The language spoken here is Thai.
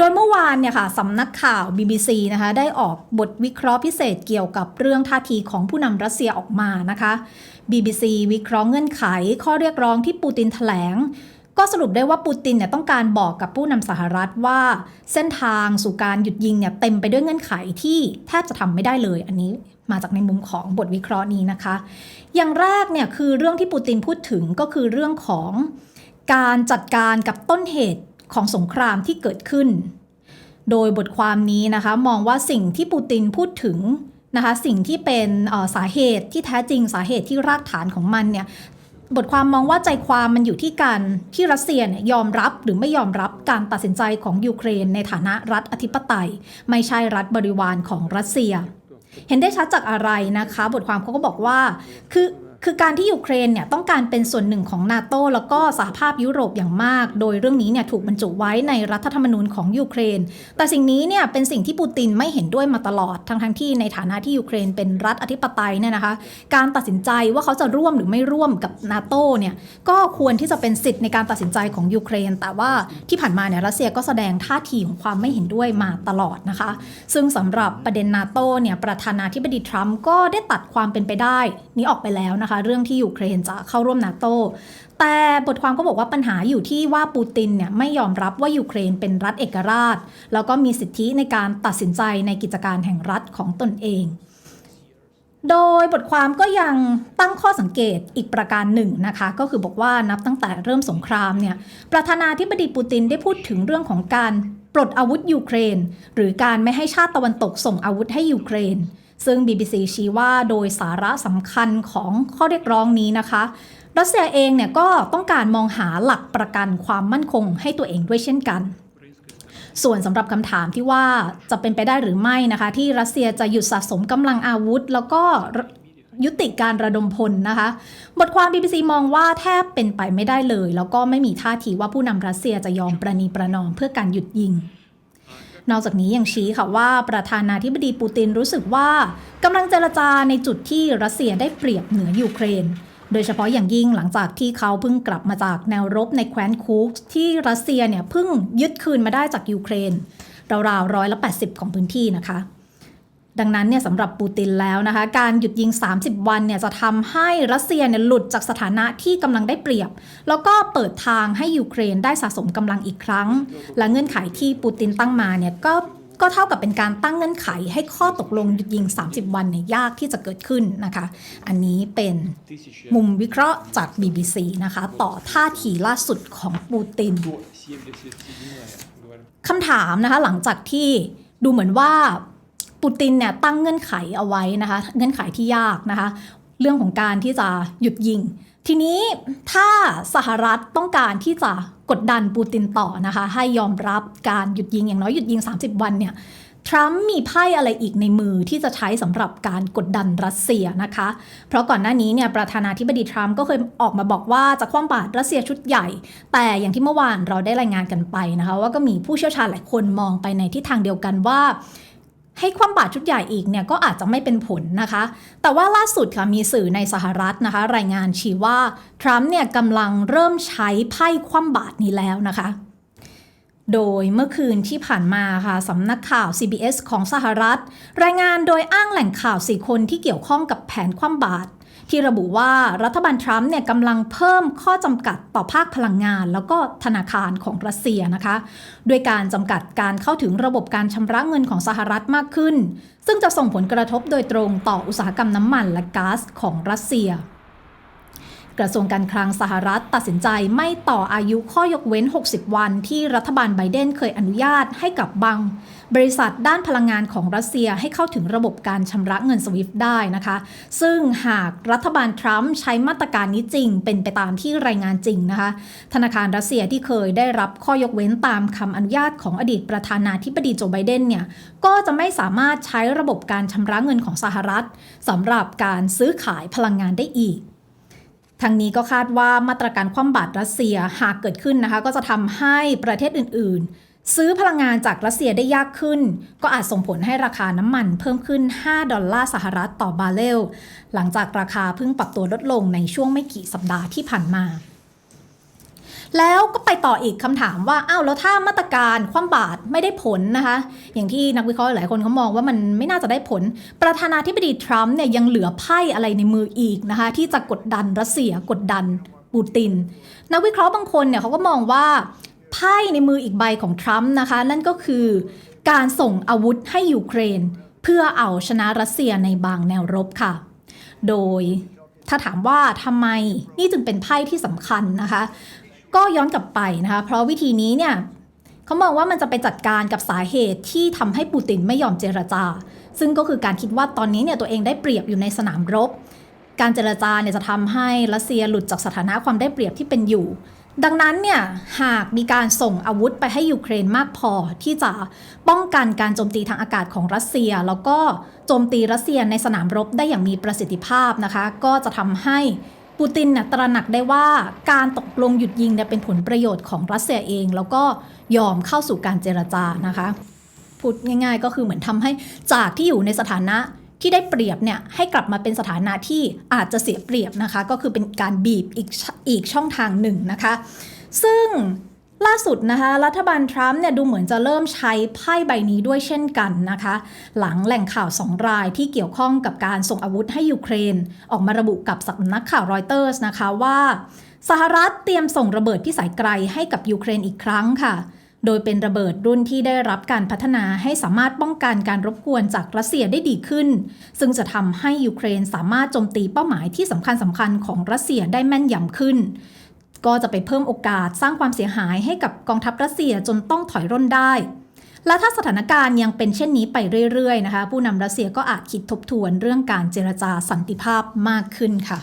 โดยเมื่อวานเนี่ยค่ะสำนักข่าว BBC นะคะได้ออกบทวิเคราะห์พิเศษเกี่ยวกับเรื่องท่าทีของผู้นำรัสเซียออกมานะคะ BBC วิเคราะห์เงื่อนไขข้อเรียกร้องที่ปูตินแถลง ก็สรุปได้ว่าปูตินเนี่ยต้องการบอกกับผู้นำสหรัฐว่า เส้นทางสู่การหยุดยิงเนี่ยเต็มไปด้วยเงื่อนไขที่แทบจะทำไม่ได้เลย อันนี้มาจากในมุมของบทวิเคราะห์นี้นะคะ อย่างแรกเนี่ยคือเรื่องที่ปูตินพูดถึงก็คือเรื่องของการจัดการกับต้นเหตุ ของสงครามที่เกิดขึ้น โดยบทความนี้นะคะมองว่าสิ่งที่ปูตินพูดถึงนะคะสิ่งที่เป็นสาเหตุที่แท้จริงสาเหตุที่รากฐานของมันเนี่ยบทความมองว่าใจความมันอยู่ที่การที่รัสเซียเนี่ยยอมรับหรือไม่ยอมรับการตัดสินใจของยูเครนในฐานะรัฐอธิปไตย ไม่ใช่รัฐบริวารของรัสเซีย เห็นได้ชัดจากอะไรนะคะ บทความเขาก็บอกว่าคือ คือการที่ยูเครนเนี่ยต้องการเป็นส่วนหนึ่งของนาโตแล้วก็สหภาพยุโรปอย่างมาก โดยเรื่องนี้เนี่ยถูกบรรจุไว้ในรัฐธรรมนูญของยูเครน แต่สิ่งนี้เนี่ยเป็นสิ่งที่ปูตินไม่เห็นด้วยมาตลอด ทั้งทั้งที่ในฐานะที่ยูเครนเป็นรัฐอธิปไตยเนี่ยนะคะ การตัดสินใจว่าเขาจะร่วมหรือไม่ร่วมกับนาโตเนี่ยก็ควรที่จะเป็นสิทธิ์ในการตัดสินใจของยูเครน แต่ว่าที่ผ่านมาเนี่ยรัสเซียก็แสดงท่าทีของความไม่เห็นด้วยมาตลอดนะคะ ซึ่งสำหรับประเด็นนาโตเนี่ยประธานาธิบดีทรัมป์ก็ได้ตัดความเป็นไปได้นี้ออกไปแล้วนะคะเรื่องที่ยูเครนจะเข้าร่วมนาโตแต่บทความก็บอกว่าปัญหาอยู่ที่ว่าปูตินเนี่ยไม่ยอมรับว่ายูเครนเป็นรัฐเอกราช แล้วก็มีสิทธิในการตัดสินใจในกิจการแห่งรัฐของตนเอง โดยบทความก็ยังตั้งข้อสังเกตอีกประการหนึ่งนะคะ ก็คือบอกว่านับตั้งแต่เริ่มสงครามเนี่ยประธานาธิบดีปูตินได้พูดถึงเรื่องของการปลดอาวุธยูเครน หรือการไม่ให้ชาติตะวันตกส่งอาวุธให้ยูเครน ซึ่ง BBC ชี้ว่าโดยสาระสำคัญของข้อเรียกร้องนี้นะคะรัสเซียเองเนี่ยก็ต้องการมองหาหลักประกันความมั่นคงให้ตัวเองด้วยเช่นกัน ส่วนสำหรับคำถามที่ว่าจะเป็นไปได้หรือไม่นะคะ ที่รัสเซียจะหยุดสะสมกำลังอาวุธ แล้วก็ยุติการระดมพลนะคะ บทความ BBC มองว่าแทบเป็นไปไม่ได้เลย แล้วก็ไม่มีท่าทีว่าผู้นำรัสเซียจะยอมประนีประนอมเพื่อการหยุดยิง นอกจากนี้ยังชี้ค่ะว่าประธานาธิบดีปูตินรู้สึกว่ากำลังเจรจาในจุดที่รัสเซียได้เปรียบเหนือยูเครน โดยเฉพาะอย่างยิ่งหลังจากที่เขาเพิ่งกลับมาจากแนวรบในแคว้นคูกที่รัสเซียเนี่ยเพิ่งยึดคืนมาได้จากยูเครนราวๆร้อยละ80 ของพื้นที่นะคะ ดังนั้นเนี่ยสำหรับปูตินแล้วนะคะ การหยุดยิง 30 วันเนี่ยจะทำให้รัสเซียเนี่ยหลุดจากสถานะที่กำลังได้เปรียบ แล้วก็เปิดทางให้ยูเครนได้สะสมกำลังอีกครั้ง และเงื่อนไขที่ปูตินตั้งมาเนี่ยก็ก็เท่ากับเป็นการตั้งเงื่อนไขให้ข้อตกลงหยุดยิง 30 วันเนี่ยยากที่จะเกิดขึ้นนะคะ อันนี้เป็นมุมวิเคราะห์จาก BBC นะคะ ต่อท่าทีล่าสุดของปูตินคำถามนะคะหลังจากที่ดูเหมือนว่า ปูตินเนี่ยตั้งเงื่อนไขเอาไว้นะคะ เงื่อนไขที่ยากนะคะ เรื่องของการที่จะหยุดยิง ทีนี้ถ้าสหรัฐต้องการที่จะกดดันปูตินต่อนะคะ ให้ยอมรับการหยุดยิงอย่างน้อยหยุดยิง 30 วันเนี่ยทรัมป์มีไพ่อะไรอีกในมือที่จะใช้สำหรับการกดดันรัสเซียนะคะ เพราะก่อนหน้านี้เนี่ยประธานาธิบดีทรัมป์ก็เคยออกมาบอกว่าจะคว่ำบาตรรัสเซียชุดใหญ่ แต่อย่างที่เมื่อวานเราได้รายงานกันไปนะคะ ว่าก็มีผู้เชี่ยวชาญหลายคนมองไปในทิศทางเดียวกันว่า ให้ความบาตรชุดใหญ่อีกเนี่ยก็อาจจะไม่เป็นผลนะคะ แต่ว่าล่าสุดค่ะมีสื่อในสหรัฐนะคะ รายงานชี้ว่า ทรัมป์เนี่ยกำลังเริ่มใช้ไพ่คว่ำบาตรนี้แล้วนะคะโดยเมื่อคืนที่ผ่านมาค่ะสำนักข่าว CBS ของสหรัฐ รายงานโดยอ้างแหล่งข่าว 4 คนที่เกี่ยวข้องกับแผนคว่ำบาตร ที่ระบุว่ารัฐบาลทรัมป์เนี่ยกำลังเพิ่มข้อจำกัดต่อภาคพลังงาน แล้วก็ธนาคารของรัสเซียนะคะด้วยการจำกัดการเข้าถึงระบบการชำระเงินของสหรัฐมากขึ้น ซึ่งจะส่งผลกระทบโดยตรงต่ออุตสาหกรรมน้ำมันและก๊าซของรัสเซีย กระทรวงการคลังสหรัฐตัดสินใจไม่ต่ออายุข้อยกเว้น 60 วันที่รัฐบาลไบเดนเคยอนุญาตให้กับบางบริษัทด้านพลังงานของรัสเซียให้เข้าถึงระบบการชำระเงินสวิฟต์ได้นะคะ ซึ่งหากรัฐบาลทรัมป์ใช้มาตรการนี้จริง เป็นไปตามที่รายงานจริงนะคะ ธนาคารรัสเซียที่เคยได้รับข้อยกเว้นตามคำอนุญาตของอดีตประธานาธิบดีโจไบเดนเนี่ย ก็จะไม่สามารถใช้ระบบการชำระเงินของสหรัฐสำหรับการซื้อขายพลังงานได้อีก ทางนี้ก็คาดว่ามาตรการคว่ำบาตรรัสเซียหากเกิดขึ้นนะคะ ก็จะทำให้ประเทศอื่น ๆ ซื้อพลังงานจากรัสเซียได้ยากขึ้น ก็อาจส่งผลให้ราคาน้ำมันเพิ่มขึ้น 5 ดอลลาร์สหรัฐต่อบาร์เรลหลังจากราคาเพิ่งปรับตัวลดลงในช่วงไม่กี่สัปดาห์ที่ผ่านมา แล้วก็ไปต่ออีกคำถามว่าอ้าวแล้วถ้ามาตรการคว่ำบาตรไม่ได้ผลนะคะ อย่างที่นักวิเคราะห์หลายคนเขามองว่ามันไม่น่าจะได้ผล ประธานาธิบดีทรัมป์เนี่ยยังเหลือไพ่อะไรในมืออีกนะคะ ที่จะกดดันรัสเซียกดดันปูติน นักวิเคราะห์บางคนเนี่ยเขาก็มองว่าไพ่ในมืออีกใบของทรัมป์นะคะ นั่นก็คือการส่งอาวุธให้ยูเครน เพื่อเอาชนะรัสเซียในบางแนวรบค่ะ โดยถ้าถามว่าทำไมนี่จึงเป็นไพ่ที่สำคัญนะคะ ก็ย้อนกลับไปนะคะ เพราะวิธีนี้เนี่ยเขามองว่ามันจะไปจัดการกับสาเหตุที่ทำให้ปูตินไม่ยอมเจรจา ซึ่งก็คือการคิดว่าตอนนี้เนี่ยตัวเองได้เปรียบอยู่ในสนามรบ การเจรจาเนี่ยจะทำให้รัสเซียหลุดจากสถานะความได้เปรียบที่เป็นอยู่ ดังนั้นเนี่ยหากมีการส่งอาวุธไปให้ยูเครนมากพอที่จะป้องกันการโจมตีทางอากาศของรัสเซีย แล้วก็โจมตีรัสเซียในสนามรบได้อย่างมีประสิทธิภาพนะคะ ก็จะทำให้ ปูตินเนี่ยตระหนักได้ว่าการตกลงหยุดยิงเนี่ยเป็นผลประโยชน์ของรัสเซียเอง แล้วก็ยอมเข้าสู่การเจรจานะคะพูดง่าย ๆ ก็คือเหมือนทำให้จากที่อยู่ในสถานะที่ได้เปรียบเนี่ยให้กลับมาเป็นสถานะที่อาจจะเสียเปรียบนะคะ ก็คือเป็นการบีบอีกอีกช่องทางหนึ่งนะคะ ซึ่ง ล่าสุดนะคะรัฐบาลทรัมป์เนี่ยดูเหมือนจะเริ่มใช้ไพ่ใบนี้ด้วยเช่นกันนะคะ หลังแหล่งข่าวสองรายที่เกี่ยวข้องกับการส่งอาวุธให้ยูเครน ออกมาระบุกับสำนักข่าวรอยเตอร์สนะคะว่า สหรัฐเตรียมส่งระเบิดพิสัยไกลให้กับยูเครนอีกครั้งค่ะ โดยเป็นระเบิดรุ่นที่ได้รับการพัฒนาให้สามารถป้องกันการรบกวนจากรัสเซียได้ดีขึ้น ซึ่งจะทำให้ยูเครนสามารถโจมตีเป้าหมายที่สำคัญสำคัญๆของรัสเซียได้แม่นยำขึ้น ก็จะไปเพิ่มโอกาสสร้างความเสียหายให้กับกองทัพรัสเซียจนต้องถอยร่นได้ และถ้าสถานการณ์ยังเป็นเช่นนี้ไปเรื่อยๆนะคะ ผู้นำรัสเซียก็อาจคิดทบทวนเรื่องการเจรจาสันติภาพมากขึ้นค่ะ